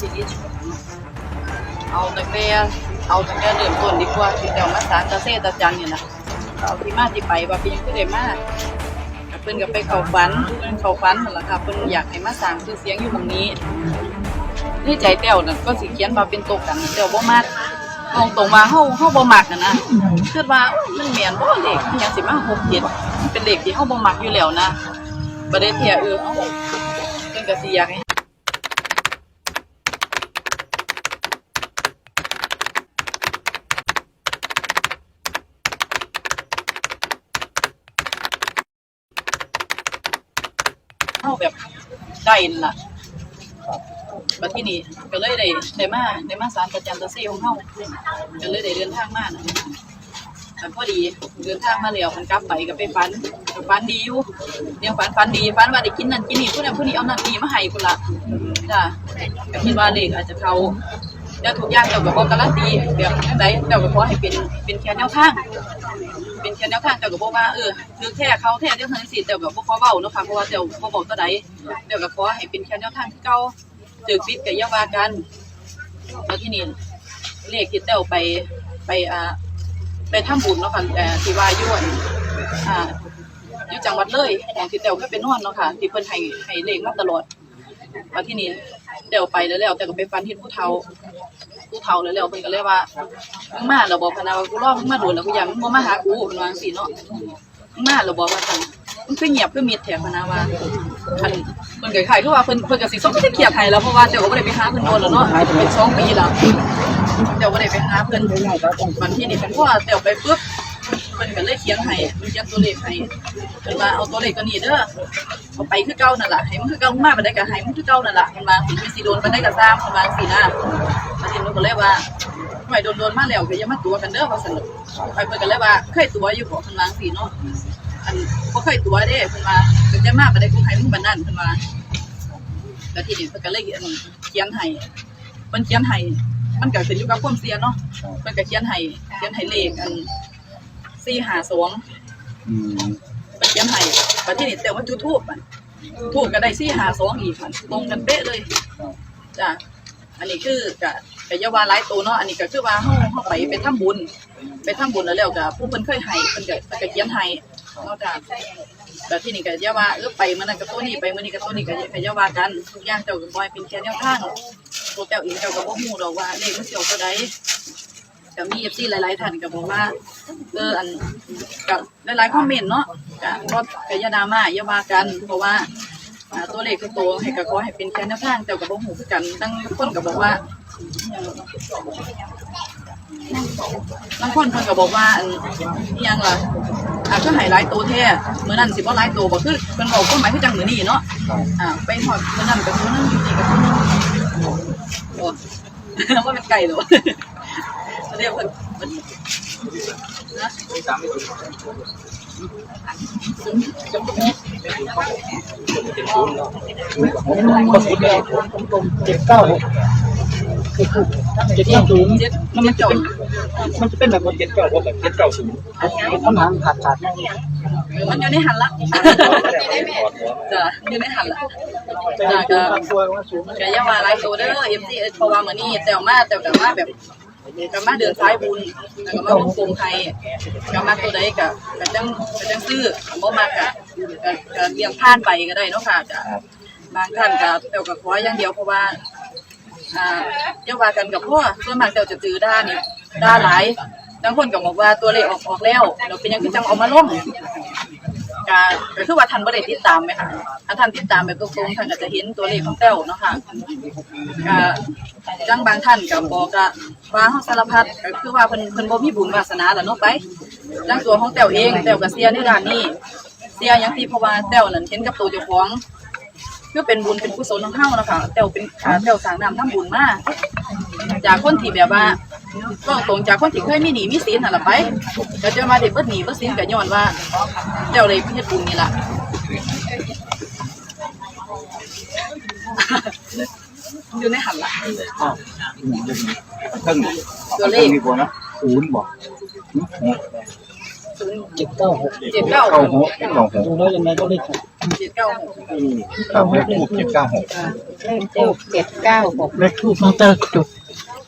ชีวิตเอาตั้งแต่เอาตั้งแต่เริ่มต้นดีกว่าที่เจ้ามาสารตะเซตะจันเนี่ยนะเอาที่มาที่ไปว่าเป็นยังไงได้มาเพิ่นก็ไปเข้าฝันเพิ่นเข้าฝันนั่นแหละค่ะเพิ่นอยากให้มาสร้างชื่อเสียงอยู่ตรงนี้ในใจแต้วนั่นก็สิเขียนมาเป็นตกกันแต้วบ่มักตรงตรงๆว่าเฮาเฮาบ่มักอะนะคิดว่ามันแม่นบ่เลขมันยังสิมา6 7เป็นเลขที่เฮาบ่มักอยู่แล้วนะบ่ได้เที่ยเออเอ้าเพิ่นก็สิอยากให้ เข้าแบบได้นั่นล่ะบัดที่นี่ก็เลยได้ได้มาได้มาสารประจำตะเซีของเฮาก็เลยได้เดินทางมานะแต่พอดีเดินทางมาแล้วมันกลับไปก็ไปฝันฟันดีอยู่เดี๋ยวฝันฝันดีฝันว่าได้กินนั่นกินนี่ผู้นั้นผู้นี้เอานั่นนี่มาให้พุ่นล่ะจ้ะก็คิดว่าเลขอาจจะเข้าแล้วทุกอย่างเจ้าก็บ่การันตีแบบจังไดเจ้าก็ขอให้เป็นเป็นแค่แนวทาง เป็นแค่แนวทางเจ้าก็บอกว่าเออคือแค่เขาแค่เดียวเท่านั้นสิเจ้าก็บ่ขอเว้าเนาะค่ะเพราะว่าเจ้าบ่บอกตัวใดเจ้าก็ขอให้เป็นแค่แนวทางที่เก่าจึกปิดก็อย่าว่ากันแล้วที่นี่เลขที่เจ้าไปไปอ่าไปทำบุญเนาะค่ะเอ่อที่ว่าอยู่อั่นอ่าอยู่จังหวัดเลยของที่เจ้าก็ไปนอนเนาะค่ะที่เพิ่นให้ให้เลขมาตลอดว่าที่นี่เจ้าไปแล้วแล้วแต่ก็ไปฟันเห็นผู้เฒ่า ผู้เฒ่าแล้วแล้วเพิ่นก็เลยว่ามึงมาแล้วบอกพะนะว่ากูรอมึงมาโดนแล้วกูอยากมึงบ่มาหากูเพิ่นว่าจังซี่เนาะมึงมาแล้วบอกว่าซั่นมึงคือเงียบคือมิดแถพะนะว่าคันเพิ่นก็คล้ายคือว่าเพิ่นเพิ่นก็สิส่งสิเครียดให้แล้วเพราะว่าเจ้าก็บ่ได้ไปหาเพิ่นโดนแล้วเนาะเป็นสองปีแล้วเจ้าบ่ได้ไปหาเพิ่นวันที่นี่เพิ่นพอเจ้าไปปึ๊บเพิ่นก็เลยเขียนให้เพิ่นเขียนตัวเลขให้เพิ่นว่าเอาตัวเลขตัวนี้เด้อเอาไปคือเก่านั่นล่ะให้มันคือเก่ามาบ่ได้ก็ให้มันคือเก่านั่นล่ะเพิ่นว่าสิมีสิโดนบ่ได้ก็ตามเพิ่นว่าจังซี่นะ ประเด็นหนูก็เลยว่าหน่วยโดนๆมาแล้วก็อย่ามาตัวกันเด้อว่าสนุกไปเพิ่นก็เลยว่าเคยตัวอยู่บ่เพิ่นว่าจังซี่เนาะอันบ่เคยตัวเด้เพิ่นว่าเพิ่นจะมาบ่ได้กูให้มึงปานนั้นเพิ่นว่าแล้วทีนี้เพิ่นก็เลยเขียนให้เพิ่นเขียนให้มันก็ขึ้นอยู่กับความเสี่ยงเนาะเพิ่นก็เขียนให้เขียนให้เลขอัน452 อืมเพิ่นเขียนให้บัดทีนี้แต่ว่าจุดทูปอะทูปก็ได้452อีกค่ะตรงกันเป๊ะเลยจ้ะ อันนี้คือกะกะยาวาหลายตัวเนาะอันนี้ก็คือว่าเฮาเฮาไปไปทำบุญ ไปทำบุญแล้วแล้วก็ผู้เพิ่นเคยให้เพิ่นก็เพิ่นก็เขียนให้เนาะจ้ะแต่ที่นี่ก็อยาว่าเออไปมื้อนั้นก็ตัวนี้ไปมื้อนี้ก็ตัวนี้ก็อย่าก็อยาว่ากันทุกอย่างเจ้าก็บ่ให้เป็นแค่แนวทางตัวเจ้าเองเจ้าก็บ่ฮู้ดอกว่าเลขมันสิออกตัวใดก็มี FC หลายๆท่านก็บอกว่าเอออันก็หลายๆคอมเมนต์เนาะก็บ่ก็อย่าดราม่าอย่าว่ากันเพราะว่า อ่าตัวเลขคือตัวให้ก็ขอให้เป็นแค่แนวทางแต่ก็บ่ฮู้คือกันทั้งคนก็บอกว่าบางคนเพิ่นก็บอกว่าอันอิหยังล่ะอ่าคือให้หลายตัวแท้มื้อนั้นสิบ่หลายตัวบ่คือเพิ่นบอกความหมายคือจังมื้อนี้เนาะอ่าไปฮอดมื้อนั้นก็ตัวนึงอยู่นี่ก็ตัวนึงโอ้ว่าเป็นไก่เหรอเรียกเพิ่นเพิ่นนะก็สุดแล้ว เจ็ดเก้าหกเจ็ดเก้าศูนย์เจ็ดมันมันจ่อยมันจะเป็นแบบเจ็ดเก้าหกแบบเจ็ดเก้าศูนย์คำถามขาดขาดมันอยู่ในหันละจ้ะอยู่ในหันละจ้ะเห็นตัวว่าสูงก็ย่ามาหลายตัวเด้อ MC เพราะว่ามื้อนี้แต่วมาแต่วก็มาแบบก็มาเดินสายบุญแล้วก็มาวงกลมไทยก็มาตัวใดก็ก็จังก็จังซื้อบ่มากก็ ก็ก็เลี้ยงผ่านไปก็ได้เนาะค่ะจะบางท่านก็แต่วก็ขออย่างเดียวเพราะว่าอ่าอย่าว่ากันกับพ่อส่วนมากแต่วจะจือด่านี่ด่าหลายบางคนก็บอกว่าตัวเลขออกออกแล้วแล้วเป็นหยังคือจังเอามาลงก็ก็คือว่าท่านบ่ได้ติดตามไหมคะถ้าท่านติดตามแบบตรงๆท่านก็จะเห็นตัวเลขของแต้วเนาะค่ะก็จังบางท่านก็บอกก็ว่าเฮาสารพัดก็คือว่าเพิ่นเพิ่นบ่มีบุญวาสนาล่ะเนาะไปจังตัวของแต้วเองแต้วก็เสียในด้านนี้ เสียหยังที่เพราะว่าแต้วนั่นเห็นกับตัวเจ้าของคือเป็นบุญเป็นกุศลของเฮาเนาะค่ะแต้วเป็นขาแต้วสร้างน้ำทำบุญมาจากคนที่แบบว่าก็ตรงจากคนที่เคยมีหนี้มีสินนั่นล่ะไปก็จะมาได้เบิดหนี้เบิดสินก็ย้อนว่าเจ้าเลยเฮ็ดบุญนี่ล่ะอยู่ในหันละเพิ่งตัวเลขมีคนนะศูนย์บอกศูนย์ เจ็ดเก้าหกเจ็ดเก้าเก้าหกเก้าหกดูแล้วยังไงก็ได้เจ็ดเก้าหกครับเลขทูบเจ็ดเก้าหกเลขทูบเจ็ดเก้าหกเลขทูบน้องเตอร์จุด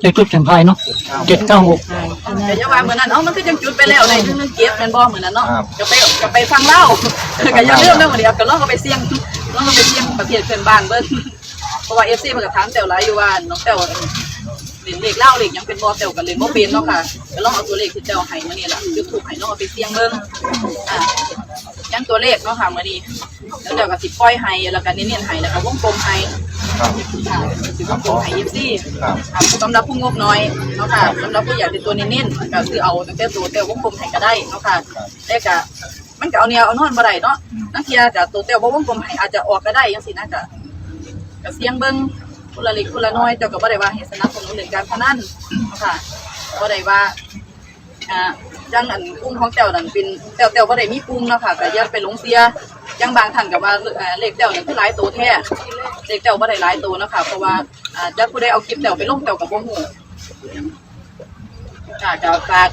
เลขทูบเสียงไทายเนาะเจ็ดเก้าหกแต่อยาว่าเหมือนนั้นเอ้ามันคือจังจุดไปแล้วในนึงนึงเก็บแมันบ่เหมือนนั้นเนาะก็ไปก็ไปฟังเล่าก็อย่าลืมเรื่องวันนี้ก็ลองก็ไปเสี่ยงลองก็ไปเสี่ยงประเทศเพื่อนบ้านเบิ่งเพราะว่า FC มันก็ถามแต้วหลายอยู่ว่าน้องแต้ว เล่นเลขเล่าเลขหยังเป็นบ่แต้วก็เล่นบ่เป็นเนาะค่ะก็ลองเอาตัวเลขที่แต้วให้มานี่ล่ะจุดถูกให้น้องเอาไปเสี่ยงเบิ่งอ่ายังตัวเลขเนาะค่ะมื้อนี้แล้วเดี๋ยวก็สิปล่อยให้แล้วก็เน้นๆให้แล้วก็วงกลมให้ครับค่ะสิวงกลมให้ FC ครับครับสำหรับผู้งบน้อยเนาะค่ะสำหรับผู้อยากเป็นตัวเน้นๆก็คือเอาตั้งแต่ตัวเต้ววงกลมให้ก็ได้เนาะค่ะแต่ก็มันก็เอาแนวเอานอนบ่ได้เนาะนักเทียจะตัวเต้วบ่วงกลมให้อาจจะออกก็ได้จังซี่นะก็ก็เสียงเบิ่ง คนละเล็กคนละน้อยแต่ก็บ่ได้ว่าให้สนับสนุนเรื่องการพนันค่ะบ่ได้ว่าอ่าจังอันกลุ่มของเต้วนั่นเป็นเต้วเต้วบ่ได้มีกลุ่มเนาะค่ะก็อย่าไปหลงเสียจังบางท่านก็ว่าเอ่อเลขเต้วนั่นคือหลายตัวแท้เลขเต้วบ่ได้หลายตัวเนาะค่ะเพราะว่าอ่าจักผู้ใดเอาคลิปเต้วไปลงเต้วก็บ่ฮู้ค่ะจะฝาก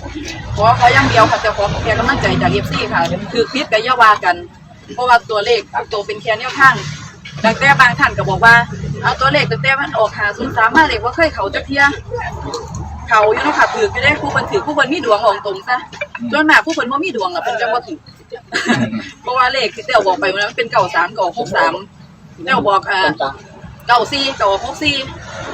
ขอขออย่างเดียวค่ะจะขอแค่กำลังใจจากเอฟซีค่ะ คือพิษกับยาวากัน เพราะว่าตัวเลขตัวเป็นแค่แนวทาง ดังแต่บางท่านก็บอกว่า เอาตัวเลขตั้งแต่มันออกหาศูนย์สามมาเลขว่าเคยเขาจะเทียเขาอยู่เนาะค่ะถือจะได้ผู้คนถือผู้คนมีดวงออกตรงซะจนมากผู้คนว่ามีดวงอะเป็นจังว่าถือเพราะว่าเลขที่เต้วบอกไปวันนั้นมันเป็นเก่าสามเก่าหกสามเต้วบอกอ่าเก้าสี่เก้าหกสี่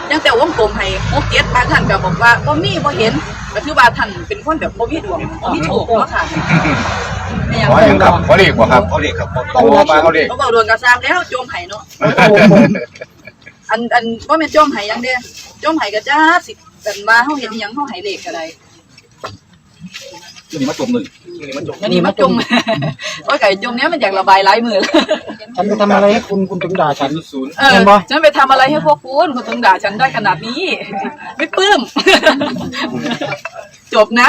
ยังแต่วงกลมให้หกเจ็ดบางท่านก็บอกว่าบ่มีบ่เห็นก็คือว่าท่านเป็นคนแบบบ่มีดวงบ่มีโชคเนาะค่ะไม่ อย่างขอยังครับขอเลขบ่ครับขอเลขครับขอมาขอเลขเขาบอกโดนกระซามแล้วโจมไห้เนาะอันอันบ่แม่นโจมไห้หยังเด้โจมไห้ก็จ้าสิกันว่าเฮาเห็นอิหยังเฮาไห้เลขก็ได้นี่มาจมหนึ่งนี่มาจมอันนี้มาจมโอ้ยไก่จมเนี้ยมันอยากระบายหลายมือแล้วฉันไปทำอะไรให้คุณคุณถึงด่าฉันศูนย์เออฉันไปทำอะไรให้พวกคุณคุณถึงด่าฉันได้ขนาดนี้ ไม่ปลื้มจบนะ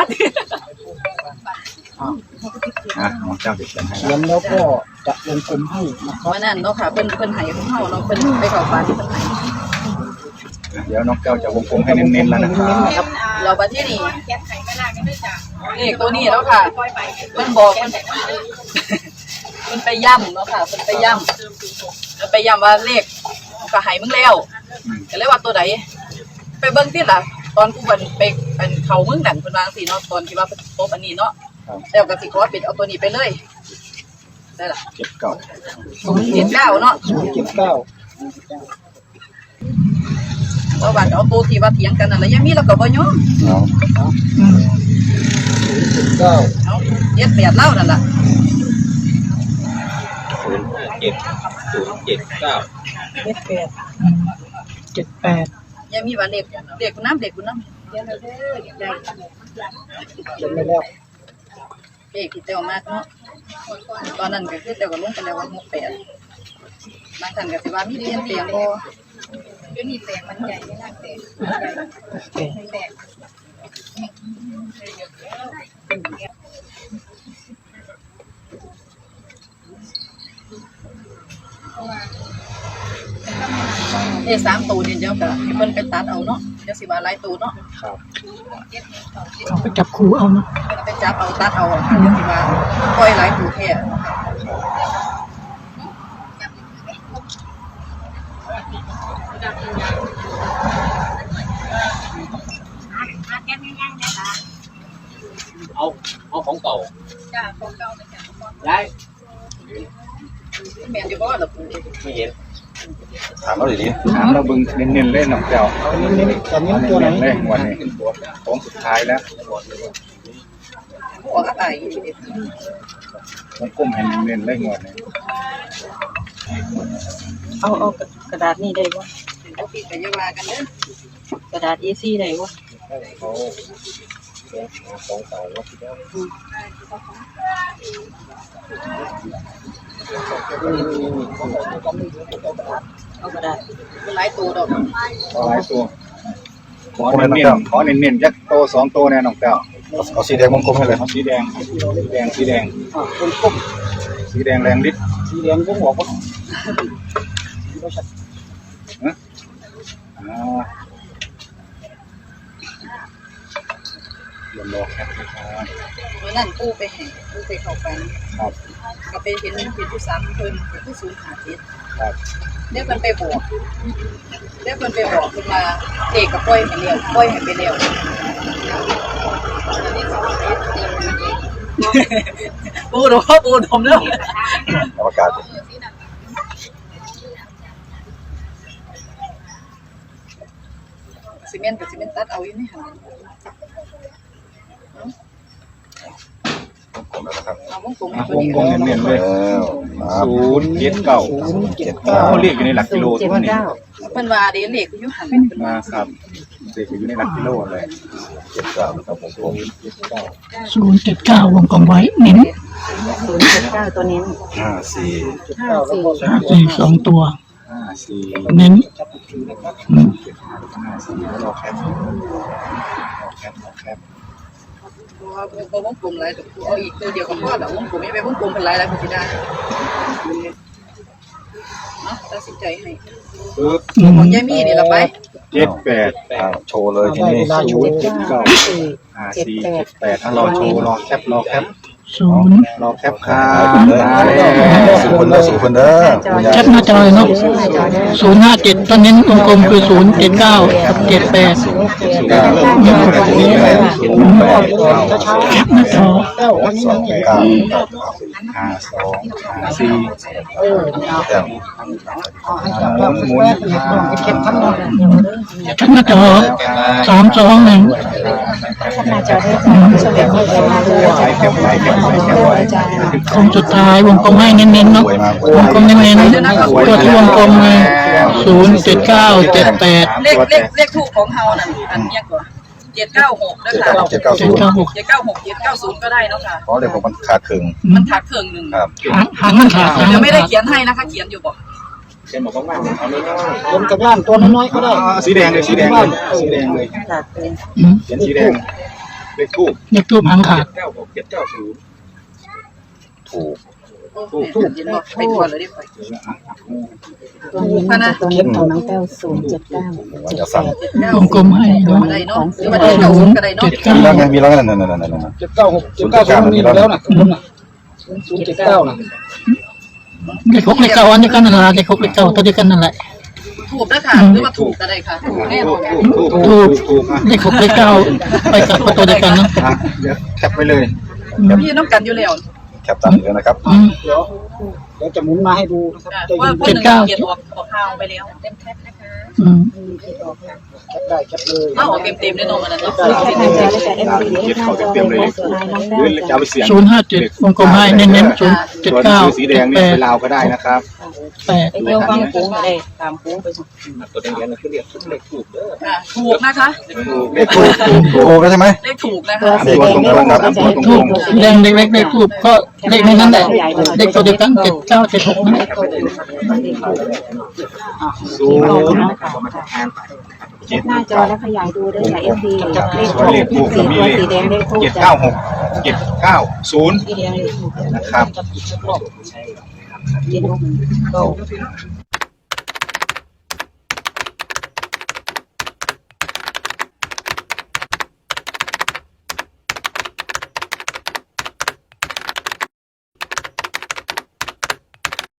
อะน้องเจ้าเด็กยังให้เขียนแล้วก็จะวงกลมให้นะครับวันนั้นเนาะค่ะเพิ่นเพิ่นให้ของเฮาเนาะเพิ่นไปเข้าฝันเพิ่นให้เดี๋ยวน้องเจ้าจะวงกลมให้เน้นๆแล้วนะครับ เราบัดที่นี่เลขตัวนี้แล้วค่ะเพิ่นบอกเพิ่นเพิ่นไปย่ำเนาะค่ะเพิ่นไปย่ำแล้วไปย่ำว่าเลขก็ให้มึงแล้วก็เลยว่าตัวใดไปเบิ่งติล่ะ ตอนกูเพิ่นไปอันเข้ามึงนั่นเพิ่นวาจั่งสิเนาะตอนที่ว่าเพิ่นตบอันนี้เนาะ แล้วก็สิขอปิดเอาตัวนี้ไปเลยได้ล่ะเจ็ดเก้าเจ็ดเก้าเนาะเจ็ดเก้าเราว่าจะเอาตัวที่ว่าเถียงกันนั่นแหละยังมีเราก็บ่ยอมเอาเจ็ดเก้าเอาเจ็ดแปดเล่านั่นล่ะศูนย์ห้าเจ็ดศูนย์เจ็ดเก้าเจ็ดแปดเจ็ดแปดยังมีว่าเด็กเด็กกูน้ำเด็กกูน้ำเขียนไปแล้ว เด็กที่เต้ามากเนาะตอนนั้นก็คือเต้าก็ลงไปแล้วว่าหกแปดบางท่านก็สิว่ามีเปลี่ยนเปลี่ยนบ่มีแปลงมันใหญ่ไม่น่าแปลงแปลงเอ้สามตัวเนี่ยเดี๋ยวก็ให้เพิ่นไปตัดเอาเนาะ เดี๋ยวสิว่าหลายตัวเนาะครับเอาไปจับครูเอาเนาะไปจับเอาตัดเอาอะค่ะเดี๋ยวสิว่าปล่อยหลายตัวแท้เอาเอาของเก่าจ้าของเก่าไปจ้ะได้แม่นอยู่บ่ล่ะปู่ไม่เห็น ถามเราดิถามเราเบิ่งเน้นๆเล่นน้องเจ้าเอาเน้นๆแต่เน้นเอาตัวไหนเน้นๆเล่นวันนี้โค้งสุดท้ายแล้วหัวก็ตายอยู่ดิวงกลมให้เน้นๆเล่นวันนี้เอาเอากระดาษนี่ได้บ่เอาพี่ก็อย่าว่ากันเด้อกระดาษ A4 ได้บ่เขาของเก่าว่าที่แล้ว เอากระดาษมันหลายตัวดอกขอหลายตัวขอเน้นๆขอเน้นๆจักโตสองโตแน่น้องเจ้าเอาสีแดงวงกลมให้เลยเอาสีแดงสีแดงสีแดงอะวงกลมสีแดงแรงฤทธิ์สีแดงก็บอกว่าไม่ชัดอ่า เดี๋ยวรอแคปนะครับเมื่อนั้นกู้ไปแห่กู้ไปเข้าฝันครับก็ไปเห็นเห็นผู้สามเพิ่นเป็นผู้สูงหาเจ็ดครับเรียกมันไปบอกเรียกมันไปบอกขึ้นมาเด็กกับปล่อยให้เลี้ยวปล่อยให้ไปเลี้ยวปูดมปูดมแล้วอวกาศซีเมนต์กับซีเมนต์ตัดเอาอยู่นี่ค่ะ ผมแล้วนะครับเอาวงกลมอะตัววงนี้วงเน้นๆเลยศูนย์เจ็ดเก้าเจ็ดเก้า เขาเรียกอยู่ในหลักกิโลเจ็ดตัวนี้เก้าเพิ่นว่าเดี๋ยวเลขอยู่หันเพิ่นมาว่าครับเรียกอยู่ในหลักกิโลเลยเจ็ดเก้าครับผมผมเจ็ดเก้าศูนย์เจ็ดเก้าวงกลมไว้เน้นศูนย์เจ็ดเก้าตัวนี้ห้าสี่ห้าสี่ห้าสี่สองตัว ห้าสี่เน้นอืมห้าสี่แล้วรอแคปรอแคปรอแคป บ่บ่วงกลมหลยตัวเอาอีกตัวเดียวก็พอแล้ววงกลมไม่ไปวงกลมเป็นลายหลายคนสิได้เนาะตัดสินใจให้ปึ๊บอืมของยายมี่นี่ล่ะไปเจ็ดแปดอ่าโชว์เลยทีนี้ศูนย์เจ็ดเก้าสี่ห้าสี่เจ็ดแปดอะรอโชว์รอแคปรอแคป ศูนย์รอแคปครับได้สุคนเด้อสุคนเด้อชัดหน้าจอเลยเนาะศูนย์ห้าเจ็ดตอนนี้วงกลมคือศูนย์เจ็ดเก้ากับเจ็ดแปดเก้าตัวนี้เลยศูนย์แปดเก้าแคปหน้าจอสองเก้าห้าสองห้าสี่แต้มหมุนชัดหน้าจอสามสองหนึ่ง คปไว้แคปไว้แคปไว้โค้งสุดท้ายวงกลมให้เน้นๆเนาะวงกลมเน้นๆตัวที่วงกลมเลยศูนย์เจ็ดเก้าเจ็ดแปดเลขเลขเลขถูกของเฮานั่นอันเนี้ยก่อน796นะคะเจ็ดเก้าเจ็ศูดนย์เก้าหก796 790ก็ได้เนาะค่ะเพราะเดี๋ยวผมมันขาดครึ่งมันขาดเครื่องหนึงครับหางหางมันขาดหางยังมันไม่ได้ขาดเขียนให้นะคะ เขียนอยู่บ่ เช่นบอกว่าเอาเลยบนกับล่างตัวน้อยก็ได้สีแดงเลยสีแดงเลยสีแดงเลยขาดเป็นอืมเขียนสีแดงเลขทูบเด็กทูบหางขาดเก้าหกเจ็ดเก้าศูนย์ถูกถูกถูกเขียนบ่ไปทัวร์เลยดิไปตัวนี้ตัวนี้ของน้องแต้วศูนย์เจ็ดเก้าว่าจะสั่งวงกลมให้เนาะได้เนาะหรือว่าได้เก้าศูศูนนย์ย์ก็ได้เนาะเจ็ดมีเก้าแล้วไงมีแล้วนั่นนั่นนั่นนั่นนั่น เจ็ดเก้าหกเจ็ดเก้าศูนย์มันมีอยู่แล้วนะศูนย์น่ะศูนย์เจ็ดเก้าน่ะ เด็กหกเด็กเก้าอันเดียวกันนั่นแหละเด็กหกเด็กเก้าตัวเดียวกันนั่นแหละ ถูกนะค่ะหรือว่าถูกก็ได้ค่ะถูกแน่นอนถูกถูกถูกอะเด็กหกเด็กเก้าไปกับตัวเดียวกันเนาะอะเดี๋ยวแคปไปเลยพี่น้องกันอยู่แล้วแคปตามนี้นะครับอืม เดี๋ยวเดี๋ยวจะหมุนมาให้ดูนะครับใจว่าเย็นหนึ่งเขียนออกออกข่าวไปแล้ว อืมแคป ได้แคปเลยเอาออกเต็มๆได้เนาะมันนั่นเนาะแค่หน้าจอได้จ้าเอฟซีเก็บเขาเต็มๆเลยน้องแต้วหรือจะเอาไปเสียงศูนย์ห้าเจ็ดวงกลมให้เน้นๆศูนย์เจ็ดส่วนเก้าสีแดงนี่แปไปดลาวก็ได้นะครับแปดไปเที่ยวบางปูก็ได้ตามปูไปส่งตัวแดงๆนั่นคือเรียกเลขถูกเด้อค่ะถูกนะคะถูกเลขถูกถูกใช่ไหมเลขถูกนะคะอันนี้ตัวตรงๆครับอันนี้ตัวตทูรบงแดงเล็กๆเลขทูบก็เลขในนั้นแหละเลขตัวเดียวกันเจ็ดเก้าเจ็ดหกนั่นแหละๆศูนย์เจ็ดหน้าจอแล้วขยายดูได้หลาเอฟซีเลขถูกก็มีตัวเลขสีแดงเลขทูบเจ็ดจ้าเก้าหกเจ็ดเก้าศูนย์สีแดงเลขทูบนะครับเจ็ดหก